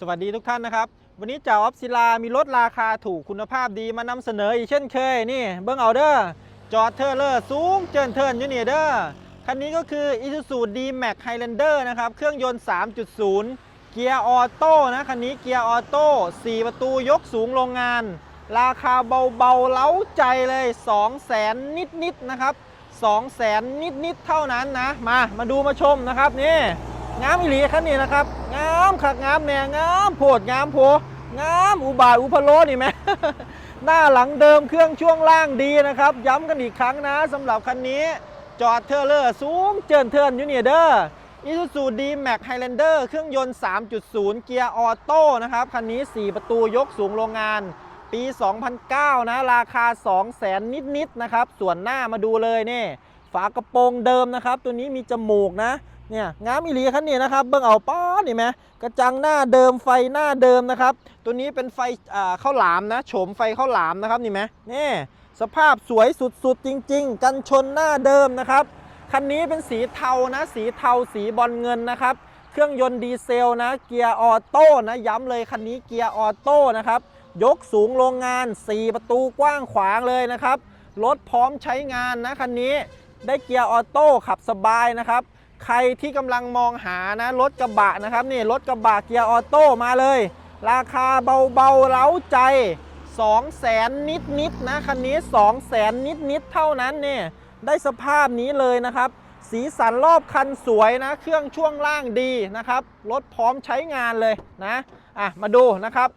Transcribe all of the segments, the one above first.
สวัสดีทุกท่านนะครับ วันนี้จ่าออฟศิลามีรถราคาถูกคุณภาพดีมานำเสนออีกเช่นเคยนี่เบิ้งเอาเด้อจอดเทอร์เลอร์สูงเจินเทินยู่นี่เด้อคันนี้ก็คือ Isuzu D-Max Highlander นะครับ เครื่องยนต์ 3.0 เกียร์ออโต้นะคันนี้เกียร์ออโต้4ประตูยกสูงโรงงาน ราคาเบาๆ เล้าใจเลย 2 0 0แสนนิดๆนะครับ 2 0 0แสนนิดๆ เท่านั้นนะ มามาดูมาชมนะครับนี่ งามอีหลีคันนี้นะครับงามขักงามแหน่งามโพดงามโพงามอุบาทอุพโลนี่ไหมหน้าหลังเดิมเครื่องช่วงล่างดีนะครับ ย้ำกันอีกครั้งนะสำหรับคันนี้จอดเทอร์เลอร์สูงเจินเทินอยู่เนียเด้อ Isuzu D-Max Highlander เครื่องยนต์ 3.0 เกียร์ออโต้นะครับ คันนี้ 4 ประตูยกสูงโรงงาน ปี 2009 นะ ราคา 200,000นิดๆนะครับ ส่วนหน้ามาดูเลยนี่ ฝากระโปรงเดิมนะครับ ตัวนี้มีจมูกนะ เนี่ยงามอีหลีคันนี้นะครับเบิ่งเอาป้อนนี่ไหมกระจังหน้าเดิมไฟหน้าเดิมนะครับ ตัวนี้เป็นไฟอ่าข้าวหลามนะโฉมไฟข้าวหลามนะครับนี่ไหมนี่สภาพสวยสุดๆจริง ๆ กันชนหน้าเดิมนะครับคันนี้เป็นสีเทานะ สีเทาสีบอลเงินนะครับ เครื่องยนต์ดีเซลนะ เกียร์ออโต้นะย้ำเลยคันนี้เกียร์ออโต้นะครับยกสูงโรงงาน 4 ประตูกว้างขวางเลยนะครับรถพร้อมใช้งานนะคันนี้ได้เกียร์ออโต้ขับสบายนะครับ ใครที่กำลังมองหานะรถกระบะนะครับนี่รถกระบะเกียร์ออโต้มาเลย ราคาเบาๆเล้าใจ 2 0 0แสนนิดๆนะคันนี้ 2 0 0แสนนิดๆเท่านั้นเนี่ยได้สภาพนี้เลยนะครับ สีสันรอบคันสวยนะ เครื่องช่วงล่างดีนะครับรถพร้อมใช้งานเลยนะอะมาดูนะครับ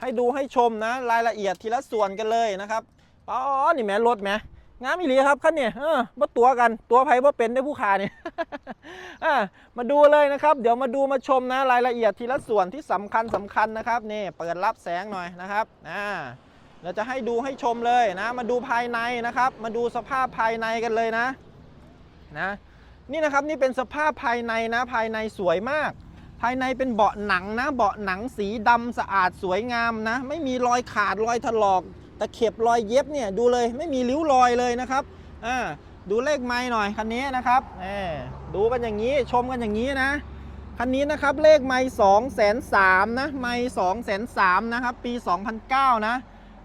ให้ดูให้ชมนะ รายละเอียดทีละส่วนกันเลยนะครับอ๋อนี่แม่รถแม่ งามอีหลีครับคันเนี่ยเออบ่ตัวกันตัวไผบ่เป็นได้ผู้ขาเนี่ยอะมาดูเลยนะครับ เดี๋ยวมาดูมาชมนะรายละเอียดทีละส่วนที่สำคัญสำคัญนะครับนี่เปิดรับแสงหน่อยนะครับอ่าเราจะให้ดูให้ชมเลยนะ มาดูภายในนะครับ มาดูสภาพภายในกันเลยนะนะ นี่นะครับนี่เป็นสภาพภายในนะ ภายในสวยมาก ภายในเป็นเบาะหนังนะ เบาะหนังสีดำสะอาดสวยงามนะ ไม่มีรอยขาดรอยถลอก ตะเข็บรอยเย็บเนี่ยดูเลยไม่มีริ้วรอยเลยนะครับอ่าดูเลขไม้หน่อยคันนี้นะครับเออดูกันอย่างนี้ชมกันอย่างนี้นะคันนี้นะครับเลขไม้สองแสนสามนะไม้สองแสนสามนะครับปี 2009 นะ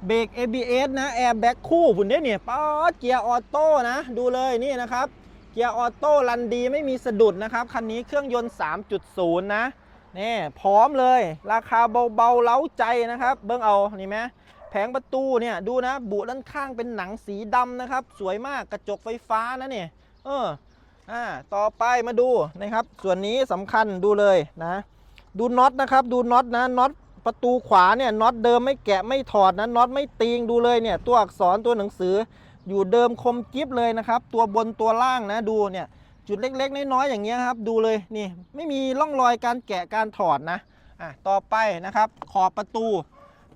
เบรก ABS นะแอร์แบ็คคู่ผุนเนี่ยเนี่ยป๊อดเกียร์ออโต้นะดูเลยนี่นะครับเกียร์ออโต้รันดีไม่มีสะดุดนะครับคันนี้เครื่องยนต์ 3.0 นะนี่พร้อมเลยราคาเบาๆเล้าใจนะครับ เบิ้งเอานี่ไหม ผงประตูเนี่ยดูนะบุด้านข้างเป็นหนังสีดำนะครับ สวยมากกระจกไฟฟ้านะเนี่ยเอออ่าต่อไปมาดูนะครับ ส่วนนี้สำคัญดูเลยนะ ดูน็อตนะครับ ดูน็อตนะน็อตประตูขวาเนี่ยน็อตเดิมไม่แกะไม่ถอดนะน็อตไม่ตีงดูเลยเนี่ยตัวอักษรตัวหนังสือ อยู่เดิมคมกิฟเลยนะครับ ตัวบนตัวล่างนะดูเนี่ยจุดเล็กๆ น้อยๆอย่างเงี้ยครับ ดูเลยนี่ไม่มีร่องรอยการแกะการถอดนะอะต่อไปนะครับ ขอบประตู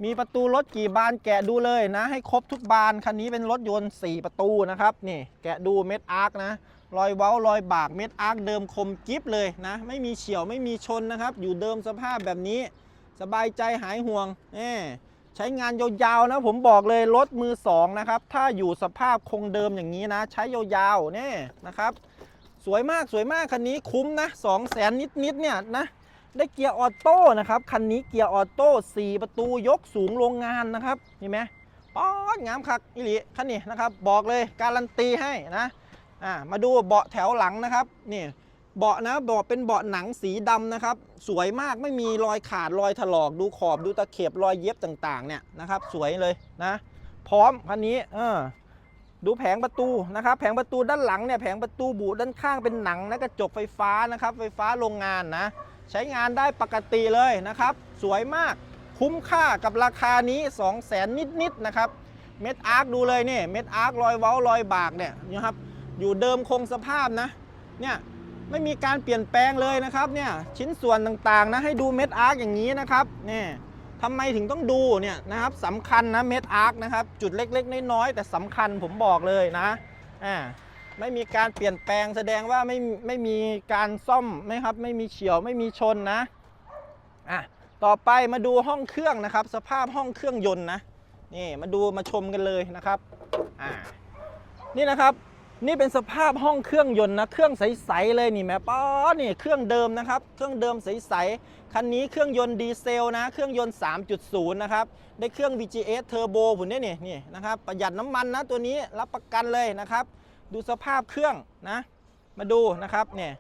มีประตูรถกี่บานแกะดูเลยนะ ให้ครบทุกบานคันนี้เป็นรถยนต์ 4 ประตูนะครับนี่แกะดูเม็ดอาร์คนะรอยเว้ารอยบากเม็ดอาร์คเดิมคมกิฟเลยนะ ไม่มีเฉียวไม่มีชนนะครับ อยู่เดิมสภาพแบบนี้ สบายใจหายห่วงเอใช้งานยาวๆนะ ผมบอกเลยรถมือสองนะครับ ถ้าอยู่สภาพคงเดิมอย่างนี้นะ ใช้ยาวๆเนี่ยนะครับ สวยมากสวยมากคันนี้คุ้มนะ2 0 0แสนนิดๆเนี่ยนะ ได้เกียร์ออโต้นะครับ คันนี้เกียร์ออโต้4ประตูยกสูงโรงงานนะครับเห็นไหมป๊อดงามคักอิลิคันนี้นะครับ บอกเลยการันตีให้นะอ่ามาดูเบาะแถวหลังนะครับนี่เบาะนะเบาะเป็นเบาะหนังสีดำนะครับ สวยมากไม่มีรอยขาดรอยถลอกดูขอบดูตะเข็บรอยเย็บต่างๆ เนี่ยนะครับ สวยเลยนะ พร้อมคันนี้เออดูแผงประตูนะครับ แผงประตูด้านหลังเนี่ยแผงประตูบูด้านข้างเป็นหนังนะกระจกไฟฟ้านะครับ ไฟฟ้าโรงงานนะ ใช้งานได้ปกติเลยนะครับ สวยมากคุ้มค่ากับราคานี้ 2 0 0แสนนิดๆนะครับเม็ดอาร์คดูเลยเนี่ยเม็ดอาร์ครอยเว้ารอยบากเนี่ยนะครับอยู่เดิมคงสภาพนะเนี่ยไม่มีการเปลี่ยนแปลงเลยนะครับเนี่ยชิ้นส่วนต่างๆนะให้ดูเม็ดอาร์คอย่างนี้นะครับนี่ทำไมถึงต้องดูเนี่ยนะครับสำคัญนะเม็ดอาร์คนะครับจุดเล็กๆน้อยๆแต่สำคัญผมบอกเลยนะอ่า ไม่มีการเปลี่ยนแปลงแสดงว่าไม่ไม่มีการซ่อมไหมครับ ไม่มีเฉียวไม่มีชนนะอะต่อไปมาดูห้องเครื่องนะครับ สภาพห้องเครื่องยนต์นะนี่มาดูมาชมกันเลยนะครับอ่านี่นะครับนี่เป็นสภาพห้องเครื่องยนต์นะเครื่องใสๆเลยนี่แม่ป๊อนี่เครื่องเดิมนะครับ เครื่องเดิมใสๆคันนี้เครื่องยนต์ดีเซลนะ เครื่องยนต์ 3.0 นะครับ ได้เครื่อง VGS Turbo ผุนเนี่ยนี่นี่นะครับประหยัดน้ำมันนะตัวนี้รับประกันเลยนะครับ ดูสภาพเครื่องนะ มาดูนะครับเนี่ย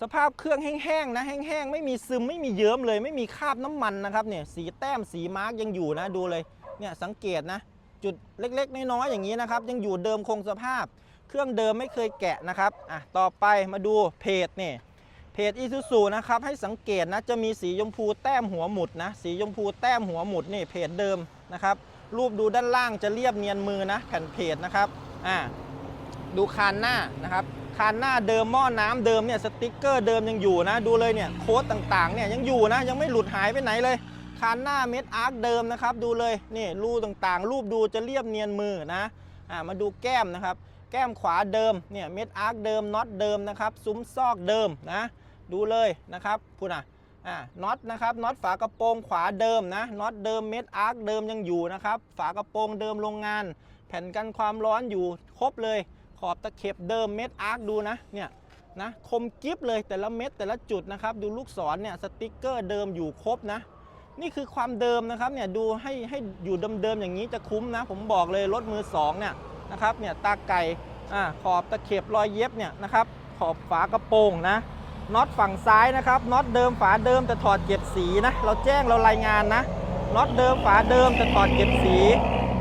สภาพเครื่องแห้งๆนะแห้งๆไม่มีซึมไม่มีเยิ้มเลย ไม่มีคราบน้ำมันนะครับเนี่ยสีแต้มสีมาร์กยังอยู่นะดูเลยเนี่ยสังเกตนะ จุดเล็กๆ น้อยๆอย่างนี้นะครับ ยังอยู่เดิมคงสภาพ เครื่องเดิมไม่เคยแกะนะครับอะต่อไปมาดูเพจนี่ยเพจอีซูซูนะครับให้สังเกตนะจะมีสีชมพูแต้มหัวหมุดนะสีชมพูแต้มหัวหมุดนี่เพจเดิมนะครับรูปดูด้านล่างจะเรียบเนียนมือนะแผ่นเพจนะครับอะ ดูคานหน้านะครับคานหน้าเดิมหม้อน้ำเดิมเนี่ยสติกเกอร์เดิมยังอยู่นะ ดูเลยเนี่ยโค้ดต่างๆเนี่ยยังอยู่นะ ยังไม่หลุดหายไปไหนเลยคานหน้าเม็ดอาร์คเดิมนะครับ ดูเลยนี่รูต่างๆ รูปดูจะเรียบเนียนมือนะอ่ามาดูแก้มนะครับ แก้มขวาเดิมเนี่ยเม็ดอาร์คเดิมน็อตเดิมนะครับซุ้มซอกเดิมนะ ดูเลยนะครับพูดนะอ่าน็อตนะครับน็อตฝากระโปรงขวาเดิมนะน็อตเดิมเม็ดอาร์คเดิมยังอยู่นะครับ ฝากระโปรงเดิมโรงงาน แผ่นกันความร้อนอยู่ครบเลย อบตะเข็บเดิมเม็ดอาร์คดูนะเนี่ยนะคมกิฟเลยแต่ละเม็ดแต่ละจุดนะครับ ดูลูกศรเนี่ยสติกเกอร์เดิมอยู่ครบนะ นี่คือความเดิมนะครับเนี่ยดูให้ให้อยู่เดิมๆอย่างนี้จะคุ้มนะ ผมบอกเลยรถมือสองเนี่ยนะครับเนี่ยตาไก่อ่าขอบตะเข็บรอยเย็บเนี่ยนะครับขอบฝากระโปรงนะน็อตฝั่งซ้ายนะครับน็อตเดิมฝาเดิมแต่ถอดเก็บสีนะเราแจ้งเรารายงานนะน็อตเดิมฝาเดิมแต่ถอดเก็บสี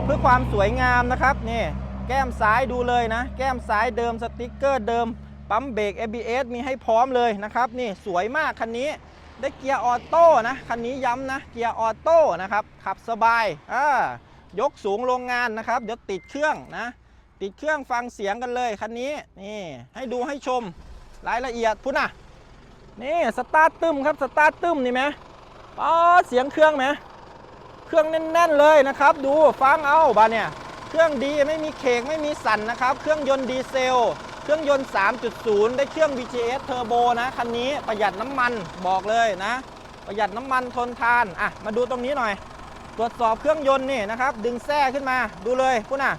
เพื่อความสวยงามนะครับนี่ แก้มซ้ายดูเลยนะ แก้มซ้ายเดิมสติกเกอร์เดิม ปั๊มเบรก ABS มีให้พร้อมเลยนะครับ นี่สวยมากคันนี้ได้เกียร์ออโต้นะคันนี้ย้ำนะเกียร์ออโต้นะครับขับสบายอ่ายกสูงโรงงานนะครับ เดี๋ยวติดเครื่องนะ ติดเครื่องฟังเสียงกันเลยคันนี้นี่ให้ดูให้ชมรายละเอียดพุ่นนะนี่สตาร์ทตึมครับสตาร์ทตึมนี่ไหมป๊อเสียงเครื่องไหมเครื่องแน่น ๆ เลยนะครับ ดูฟังเอาบ้านเนี่ย เครื่องดีไม่มีเคกไม่มีสั่นนะครับ เครื่องยนต์ดีเซล เครื่องยนต์ 3.0 ได้เครื่อง VGS Turbo นะคันนี้ประหยัดน้ำมันบอกเลยนะ ประหยัดน้ำมันทนทานอะมาดูตรงนี้หน่อย ตรวจสอบเครื่องยนต์นี่นะครับ ดึงแส้ขึ้นมาดูเลยพุ่นน่ะ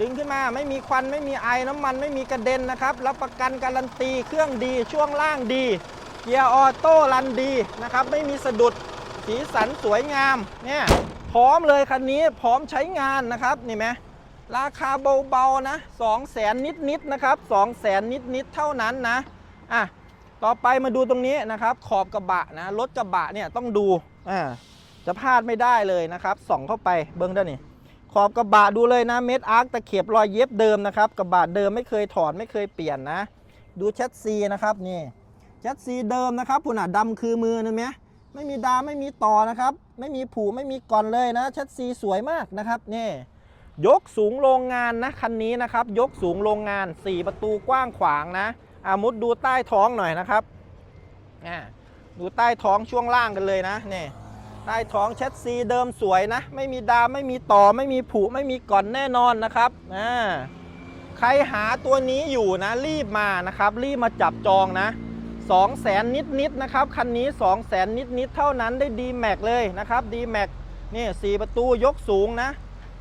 ดึงขึ้นมาไม่มีควันไม่มีไอน้ำมันไม่มีกระเด็นนะครับรับประกันการันตีเครื่องดีช่วงล่างดีเกียร์ออโต้รันดีนะครับไม่มีสะดุดสีสันสวยงามเนี่ย พร้อมเลยคันนี้พร้อมใช้งานนะครับนี่ไหมราคาเบาๆนะ2 0 0แสนนิดๆนะครับ2 0 0แสนนิดๆเท่านั้นนะอะต่อไปมาดูตรงนี้นะครับขอบกระบะนะรถกระบะเนี่ยต้องดูอ่าจะพลาดไม่ได้เลยนะครับส่องเข้าไปเบิ้งด้านนี่ขอบกระบะดูเลยนะเม็ดอาร์คตะเข็บรอยเย็บเดิมนะครับกระบะเดิมไม่เคยถอดไม่เคยเปลี่ยนนะ ดูแชสซีนะครับนี่แชสซีเดิมนะครับผุน่ะดำคือมือนะไหม ไม่มีดาไม่มีต่อนะครับ ไม่มีผูไม่มีก่อนเลยนะแชสซีสวยมากนะครับนี่ยกสูงโรงงานนะคันนี้นะครับ ยกสูงโรงงาน 4 ประตูกว้างขวางนะอามุดดูใต้ท้องหน่อยนะครับอ่ดูใต้ท้องช่วงล่างกันเลยนะนี่ใต้ท้องแชสซีเดิมสวยนะ ไม่มีดามไม่มีต่อไม่มีผุไม่มีก่อนแน่นอนนะครับอ่ใครหาตัวนี้อยู่นะรีบมานะครับ รีบมาจับจองนะ 2 0 0แสนนิดๆนะครับ คันนี้ 2 0 0แสนนิดๆเท่านั้นได้ดีแม็กเลยนะครับดีแม็กนี่สประตูยกสูงนะ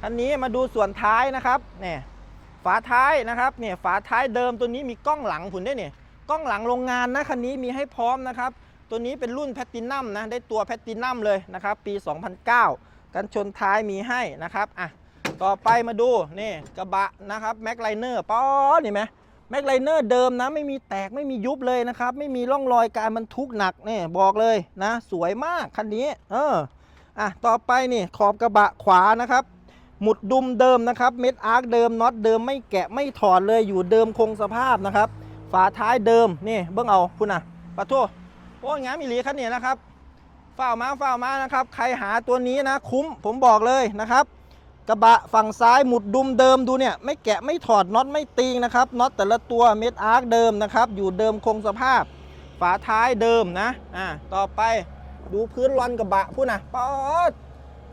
อันนี้มาดูส่วนท้ายนะครับเนี่ยฝาท้ายนะครับเนี่ยฝาท้ายเดิมตัวนี้มีกล้องหลังผุนได้เนี่ยกล้องหลังโรงงานนะคันนี้มีให้พร้อมนะครับ ตัวนี้เป็นรุ่นแพตตินัมนะได้ตัวแพตตินัมเลยนะครับ ปี 2009 กันชนท้ายมีให้นะครับอะต่อไปมาดูนี่กระบะนะครับแม็กไลเนอร์ป๊อนี่ไหม แม็กไลเนอร์เดิมนะไม่มีแตกไม่มียุบเลยนะครับ ไม่มีร่องรอยการบรรทุกหนักเนี่ยบอกเลยนะ สวยมากคันนี้ เอออะต่อไปนี่ขอบกระบะขวานะครับ หมุดดุมเดิมนะครับเม็ดอาร์คเดิมน็อตเดิมไม่แกะไม่ถอดเลยอยู่เดิมคงสภาพนะครับ ฝาท้ายเดิมนี่เบิ้องเอาคุณน่ะปะโทโอ้ยงามอีหลีคันนี้นะครับฝ้ามาฝ้ามานะครับ ใครหาตัวนี้นะคุ้มผมบอกเลยนะครับ กระบะฝั่งซ้ายหมุดดุมเดิมดูเนี่ยไม่แกะไม่ถอดน็อตไม่ตีงนะครับน็อตแต่ละตัวเม็ดอาร์คเดิมนะครับ อยู่เดิมคงสภาพ ฝาท้ายเดิมนะอ่าต่อไปดูพื้นรอนกระบะพูดนะป๊อด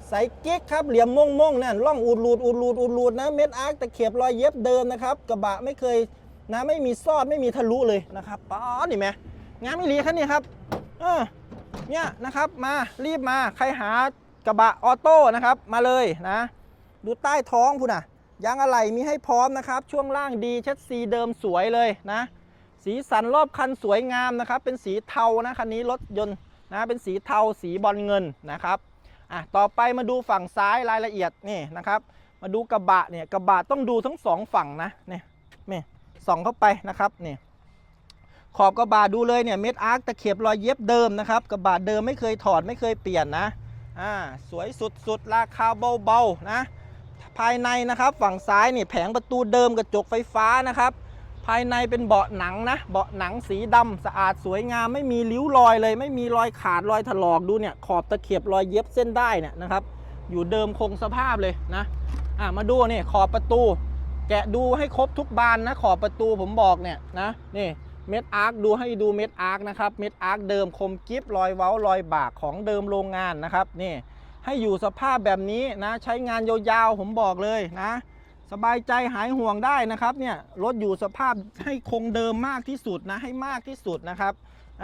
ใส่กิ๊กครับเหลี่ยมม่งม่งเนี่ยล่องอูดรูดอูดรูดอูดรูดนะเม็ดอาร์คตะเข็บรอยเย็บเดิมนะครับ กระบะไม่เคยนะไม่มีซอดไม่มีทะลุเลยนะครับป๊อดนี่ไหมงามไม่รีคันนี้ครับเออเนี่ยนะครับมารีบมาใครหากระบะออโต้นะครับมาเลยนะ ดูใต้ท้องพูดนะยางอะไหล่มีให้พร้อมนะครับ ช่วงล่างดีเช็ดซีเดิมสวยเลยนะ สีสันรอบคันสวยงามนะครับ เป็นสีเทานะคันนี้รถยนต์นะเป็นสีเทาสีบอลเงินนะครับอะต่อไปมาดูฝั่งซ้ายรายละเอียดนี่นะครับ มาดูกระบะเนี่ยกระบะต้องดูทั้งสองฝั่งนะเนี่ยนี่ส่องเข้าไปนะครับนี่ขอบกระบะดูเลยเนี่ยเม็ดอาร์คตะเข็บรอยเย็บเดิมนะครับกระบะเดิมไม่เคยถอดไม่เคยเปลี่ยนนะอ่าสวยสุดๆราคาเบาๆนะ ภายในนะครับ ฝั่งซ้ายนี่แผงประตูเดิมกระจกไฟฟ้านะครับ ภายในเป็นเบาะหนังนะ เบาะหนังสีดำสะอาดสวยงามไม่มีริ้วรอยเลย ไม่มีรอยขาดรอยถลอกดูเนี่ยขอบตะเข็บรอยเย็บเส้นได้เนี่ยนะครับ อยู่เดิมคงสภาพเลยนะอะมาดูนี่ขอบประตู แกะดูให้ครบทุกบานนะ ขอบประตูผมบอกเนี่ยนะนี่เม็ดอาร์คดูให้ดูเม็ดอาร์คนะครับเม็ดอาร์คเดิมคมกิฟรอยเว้ารอยบากของเดิมโรงงานนะครับนี่ ให้อยู่สภาพแบบนี้นะใช้งานยาวๆผมบอกเลยนะ สบายใจหายห่วงได้นะครับเนี่ยรถอยู่สภาพให้คงเดิมมากที่สุดนะให้มากที่สุดนะครับ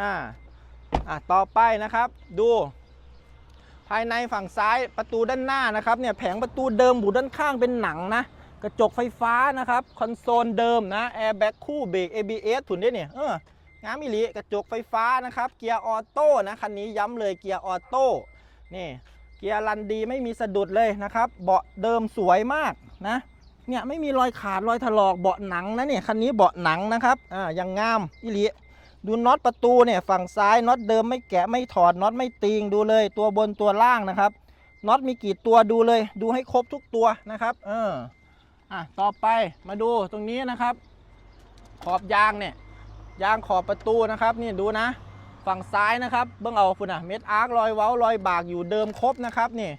อ่าอะต่อไปนะครับดู ภายในฝั่งซ้ายประตูด้านหน้านะครับเนี่ยแผงประตูเดิมบูด้านข้างเป็นหนังนะกระจกไฟฟ้านะครับคอนโซลเดิมนะแอร์แบ็กคู่เบรก ABS ถุนได้เนี่ยเอองามอิลิกระจกไฟฟ้านะครับเกียร์ออโต้นะคันนี้ย้ำเลยเกียร์ออโต้นี่ เกียร์รันดีไม่มีสะดุดเลยนะครับ เบาะเดิมสวยมากนะเนี่ยไม่มีรอยขาดรอยถลอกเบาะหนังนะเนี่ยคันนี้เบาะหนังนะครับอ่ายังงามอิลิดูน็อตประตูเนี่ยฝั่งซ้ายน็อตเดิมไม่แกะไม่ถอดน็อตไม่ตีงดูเลย ตัวบนตัวล่างนะครับน็อตมีกี่ตัวดูเลย ดูให้ครบทุกตัวนะครับเอออะต่อไปมาดูตรงนี้นะครับ ขอบยางเนี่ยยางขอบประตูนะครับนี่ดูนะ ฝั่งซ้ายนะครับ เบื้องเอาคุณอะเม็ดอาร์ครอยเว้ารอยบากอยู่เดิมครบนะครับนี่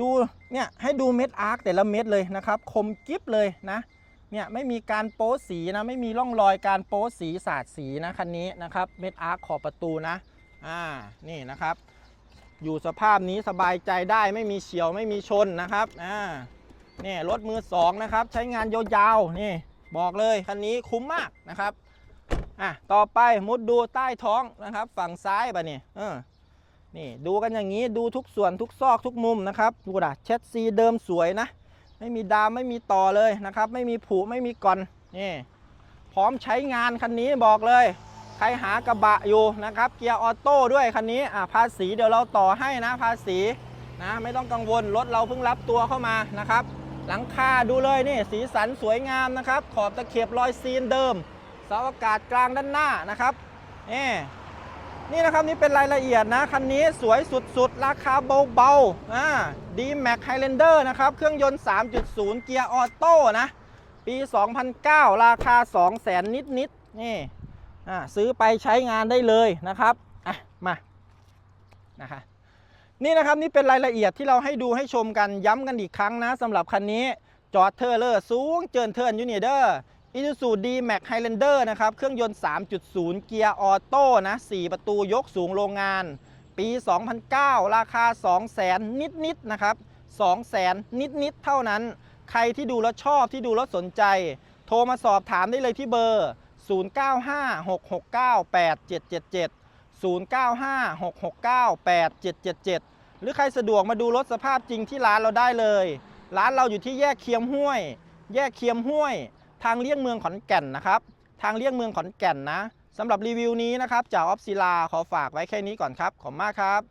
ดูเนี่ยให้ดูเม็ดอาร์คแต่ละเม็ดเลยนะครับคมกิฟเลยนะเนี่ยไม่มีการโป๊สีนะไม่มีร่องรอยการโป๊สีสาดสีนะคันนี้นะครับเม็ดอาร์คขอบประตูนะอ่านี่นะครับ อยู่สภาพนี้สบายใจได้ไม่มีเฉียวไม่มีชนนะครับอ่านี่รถมือสองนะครับใช้งานยาวๆนี่บอกเลยคันนี้คุ้มมากนะครับ อะต่อไปมุดดูใต้ท้องนะครับ ฝั่งซ้ายป่ะนี่เออนี่ดูกันอย่างนี้ดูทุกส่วนทุกซอกทุกมุมนะครับดูด่ะเช็ดซีเดิมสวยนะ ไม่มีดามไม่มีต่อเลยนะครับ ไม่มีผุไม่มีก่อนนี่พร้อมใช้งานคันนี้บอกเลย ใครหากระบะอยู่นะครับ เกียร์ออโต้ด้วยคันนี้อะภาษีเดี๋ยวเราต่อให้นะภาษีนะไม่ต้องกังวลรถเราเพิ่งรับตัวเข้ามานะครับ หลังคาดูเลยนี่สีสันสวยงามนะครับ ขอบตะเข็บรอยซีนเดิม เสาอากาศกลางด้านหน้านะครับนี่นี่นะครับนี่เป็นรายละเอียดนะคันนี้สวยสุดๆ ราคาเบาๆอ่าดีแม็กไฮแลนเดอร์นะครับเครื่องยนต์ 3.0 เกียร์ออโต้นะปี 2009 ราคา 200,000นิดๆนี่อ่าซื้อไปใช้งานได้เลยนะครับอะมานะคะนี่นะครับนี่เป็นรายละเอียดที่เราให้ดูให้ชมกันย้ำกันอีกครั้งนะสำหรับคันนี้จอดเทอร์เลอร์สูงเจินเทิร์นยูเนียเดอร์ i s u z u D-Max Highlander นะครับ เครื่องยนต์ 3.0 เกียร์ออโต้นะ 4 ประตูยกสูงโรงงาน ปี 2009 ราคา 200,000 นิดๆนะครับ 200,000 นิดๆเท่านั้น ใครที่ดูแล้วชอบที่ดูแล้วสนใจ โทรมาสอบถามได้เลยที่เบอร์ 0956698777 0956698777 หรือใครสะดวกมาดูรถสภาพจริงที่ร้านเราได้เลย ร้านเราอยู่ที่แยกเคียมห้วย แยกเคียมห้วย ทางเลี่ยงเมืองขอนแก่นนะครับ ทางเลี่ยงเมืองขอนแก่นนะสำหรับรีวิวนี้นะครับจากออฟซิลาขอฝากไว้แค่นี้ก่อนครับ ขอบคุณมากครับ